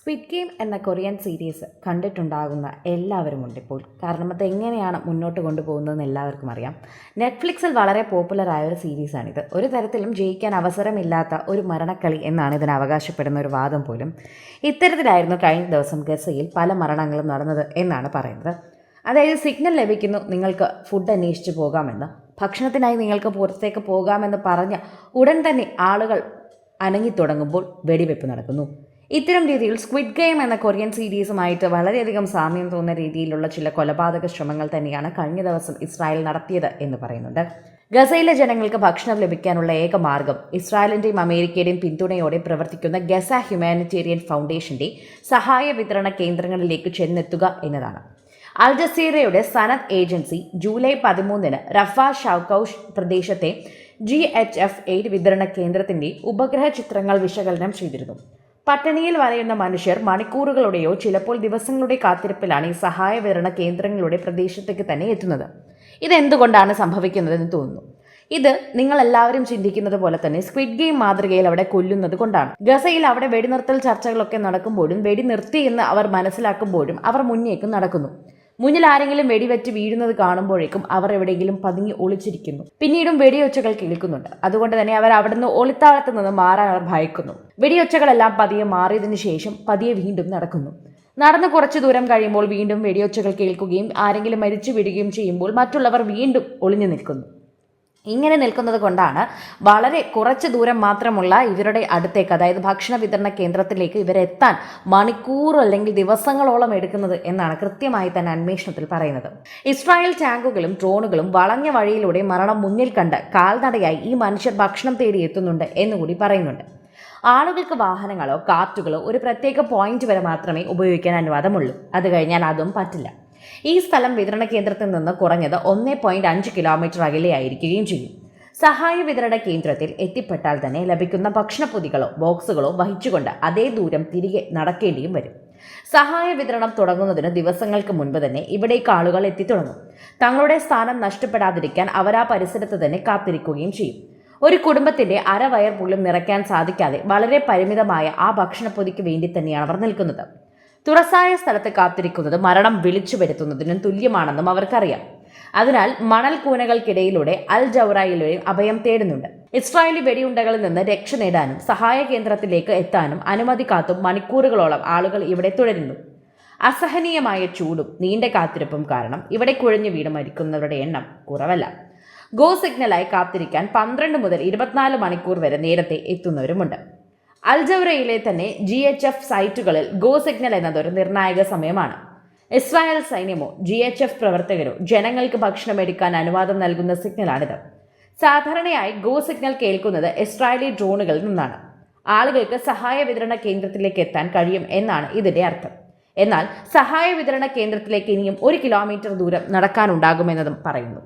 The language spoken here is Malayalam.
സ്ക്വിഡ് ഗെയിം എന്ന കൊറിയൻ സീരീസ് കണ്ടിട്ടുണ്ടാകുന്ന എല്ലാവരുമുണ്ട് ഇപ്പോൾ. കാരണം അത് എങ്ങനെയാണ് മുന്നോട്ട് കൊണ്ടുപോകുന്നതെന്ന് എല്ലാവർക്കും അറിയാം. നെറ്റ്ഫ്ലിക്സിൽ വളരെ പോപ്പുലറായ ഒരു സീരീസാണിത് ഒരു തരത്തിലും ജയിക്കാൻ അവസരമില്ലാത്ത ഒരു മരണക്കളി എന്നാണ് ഇതിന് അവകാശപ്പെടുന്ന ഒരു വാദം പോലും. ഇത്തരത്തിലായിരുന്നു കഴിഞ്ഞ ദിവസം ഗസയിൽ പല മരണങ്ങളും നടന്നത് എന്നാണ് പറയുന്നത്. അതായത് സിഗ്നൽ ലഭിക്കുന്നു നിങ്ങൾക്ക് ഫുഡ് അന്വേഷിച്ച് പോകാമെന്ന്. ഭക്ഷണത്തിനായി നിങ്ങൾക്ക് പുറത്തേക്ക് പോകാമെന്ന് പറഞ്ഞ് ഉടൻ തന്നെ ആളുകൾ അനങ്ങിത്തുടങ്ങുമ്പോൾ വെടിവെപ്പ് നടക്കുന്നു. ഇത്തരം രീതിയിൽ സ്ക്വിഡ് ഗെയിം എന്ന കൊറിയൻ സീരീസുമായിട്ട് വളരെയധികം സാമ്യം തോന്നുന്ന രീതിയിലുള്ള ചില കൊലപാതക ശ്രമങ്ങൾ തന്നെയാണ് കഴിഞ്ഞ ദിവസം ഇസ്രായേൽ നടത്തിയത് എന്ന് പറയുന്നുണ്ട്. ഗസയിലെ ജനങ്ങൾക്ക് ഭക്ഷണം ലഭിക്കാനുള്ള ഏക മാർഗം ഇസ്രായേലിന്റെയും അമേരിക്കയുടെയും പിന്തുണയോടെ പ്രവർത്തിക്കുന്ന ഗസ ഹ്യൂമാനിറ്റേറിയൻ ഫൗണ്ടേഷന്റെ സഹായ വിതരണ കേന്ദ്രങ്ങളിലേക്ക് ചെന്നെത്തുക എന്നതാണ്. അൽ ജസീറയുടെ സനത് ഏജൻസി ജൂലൈ പതിമൂന്നിന് റഫ ഷൗക്കൌഷ് പ്രദേശത്തെ ജി എച്ച് എഫ് എയ്ഡ് വിതരണ കേന്ദ്രത്തിന്റെ ഉപഗ്രഹ ചിത്രങ്ങൾ വിശകലനം ചെയ്തിരുന്നു. പട്ടിണിയിൽ വലയുന്ന മനുഷ്യർ മണിക്കൂറുകളുടെയോ ചിലപ്പോൾ ദിവസങ്ങളുടെ കാത്തിരിപ്പിലാണ് ഈ സഹായ വിതരണ കേന്ദ്രങ്ങളുടെ പ്രദേശത്തേക്ക് തന്നെ എത്തുന്നത്. ഇതെന്തുകൊണ്ടാണ് സംഭവിക്കുന്നതെന്ന് തോന്നുന്നു. ഇത് നിങ്ങൾ എല്ലാവരും ചിന്തിക്കുന്നത് പോലെ തന്നെ സ്ക്വിഡ് ഗെയിം മാതൃകയിൽ അവിടെ കൊല്ലുന്നത് കൊണ്ടാണ്. ഗസയിൽ അവിടെ വെടിനിർത്തൽ ചർച്ചകളൊക്കെ നടക്കുമ്പോഴും വെടി നിർത്തിയെന്ന് അവർ മനസ്സിലാക്കുമ്പോഴും അവർ മുന്നേക്കും നടക്കുന്നു. മുന്നിൽ ആരെങ്കിലും വെടിവെറ്റ് വീഴുന്നത് കാണുമ്പോഴേക്കും അവർ എവിടെയെങ്കിലും പതുങ്ങി ഒളിച്ചിരിക്കുന്നു. പിന്നീടും വെടിയൊച്ചകൾ കേൾക്കുന്നുണ്ട്. അതുകൊണ്ട് തന്നെ അവർ അവിടുന്ന് ഒളിത്താളത്ത് നിന്ന് മാറാൻ അവർ ഭയക്കുന്നു. വെടിയൊച്ചകളെല്ലാം പതിയെ മാറിയതിനു ശേഷം പതിയെ വീണ്ടും നടക്കുന്നു. നടന്ന് കുറച്ചു ദൂരം കഴിയുമ്പോൾ വീണ്ടും വെടിയൊച്ചകൾ കേൾക്കുകയും ആരെങ്കിലും മരിച്ചു വിടുകയും ചെയ്യുമ്പോൾ മറ്റുള്ളവർ വീണ്ടും ഒളിഞ്ഞു നിൽക്കുന്നു. ഇങ്ങനെ നിൽക്കുന്നത് കൊണ്ടാണ് വളരെ കുറച്ച് ദൂരം മാത്രമുള്ള ഇവരുടെ അടുത്തേക്ക് അതായത് ഭക്ഷണ വിതരണ കേന്ദ്രത്തിലേക്ക് ഇവരെത്താൻ മണിക്കൂർ അല്ലെങ്കിൽ ദിവസങ്ങളോളം എടുക്കുന്നത് എന്നാണ് കൃത്യമായി തന്നെ അന്വേഷണത്തിൽ പറയുന്നത്. ഇസ്രായേൽ ടാങ്കുകളും ഡ്രോണുകളും വളഞ്ഞ വഴിയിലൂടെ മരണം മുന്നിൽ കണ്ട് കാൽനടയായി ഈ മനുഷ്യർ ഭക്ഷണം തേടി എത്തുന്നുണ്ട് എന്നുകൂടി പറയുന്നുണ്ട്. ആളുകൾക്ക് വാഹനങ്ങളോ കാറ്റുകളോ ഒരു പ്രത്യേക പോയിന്റ് വരെ മാത്രമേ ഉപയോഗിക്കാൻ അനുവാദമുള്ളൂ. അത് കഴിഞ്ഞാൽ അതും പറ്റില്ല. ഈ സ്ഥലം വിതരണ കേന്ദ്രത്തിൽ നിന്ന് കുറഞ്ഞത് ഒന്നേ പോയിന്റ് അഞ്ച് കിലോമീറ്റർ അകലെയായിരിക്കുകയും ചെയ്യും. സഹായ വിതരണ കേന്ദ്രത്തിൽ എത്തിപ്പെട്ടാൽ തന്നെ ലഭിക്കുന്ന ഭക്ഷണപ്പൊതികളോ ബോക്സുകളോ വഹിച്ചുകൊണ്ട് അതേ ദൂരം തിരികെ നടക്കേണ്ടിയും വരും. സഹായ വിതരണം തുടങ്ങുന്നതിന് ദിവസങ്ങൾക്ക് മുൻപ് തന്നെ ഇവിടേക്ക് ആളുകൾ എത്തിത്തുടങ്ങും. തങ്ങളുടെ സ്ഥാനം നഷ്ടപ്പെടാതിരിക്കാൻ അവർ ആ പരിസരത്ത് തന്നെ കാത്തിരിക്കുകയും ചെയ്യും. ഒരു കുടുംബത്തിന്റെ അരവയർ പോലും നിറയ്ക്കാൻ സാധിക്കാതെ വളരെ പരിമിതമായ ആ ഭക്ഷണപ്പൊതിക്ക് വേണ്ടി തന്നെയാണ് അവർ നിൽക്കുന്നത്. തുറസായ സ്ഥലത്ത് കാത്തിരിക്കുന്നത് മരണം വിളിച്ചു വരുത്തുന്നതിനും തുല്യമാണെന്നും അവർക്കറിയാം. അതിനാൽ മണൽ കൂനകൾക്കിടയിലൂടെ അൽ ജൗറായിലൂടെയും അഭയം തേടുന്നുണ്ട്. ഇസ്രായേലി വെടിയുണ്ടകളിൽ നിന്ന് രക്ഷ നേടാനും സഹായ കേന്ദ്രത്തിലേക്ക് എത്താനും അനുമതി കാത്തും മണിക്കൂറുകളോളം ആളുകൾ ഇവിടെ തുടരുന്നു. അസഹനീയമായ ചൂടും നീണ്ട കാത്തിരിപ്പും കാരണം ഇവിടെ കുഴഞ്ഞു വീട് മരിക്കുന്നവരുടെ എണ്ണം കുറവല്ല. ഗോ സിഗ്നലായി കാത്തിരിക്കാൻ പന്ത്രണ്ട് മുതൽ ഇരുപത്തിനാല് മണിക്കൂർ വരെ നേരത്തെ എത്തുന്നവരുമുണ്ട്. അൽജൗറയിലെ തന്നെ ജി എച്ച് എഫ് സൈറ്റുകളിൽ ഗോ സിഗ്നൽ എന്നത് ഒരു നിർണായക സമയമാണ്. ഇസ്രായേൽ സൈന്യമോ ജി എച്ച് എഫ് പ്രവർത്തകരോ ജനങ്ങൾക്ക് ഭക്ഷണം എടുക്കാൻ അനുവാദം നൽകുന്ന സിഗ്നലാണിത്. സാധാരണയായി ഗോ സിഗ്നൽ കേൾക്കുന്നത് ഇസ്രായേലി ഡ്രോണുകളിൽ നിന്നാണ്. ആളുകൾക്ക് സഹായ വിതരണ കേന്ദ്രത്തിലേക്ക് എത്താൻ കഴിയും എന്നാണ് ഇതിന്റെ അർത്ഥം. എന്നാൽ സഹായ വിതരണ കേന്ദ്രത്തിലേക്ക് ഇനിയും ഒരു കിലോമീറ്റർ ദൂരം നടക്കാനുണ്ടാകുമെന്നതും പറയുന്നു.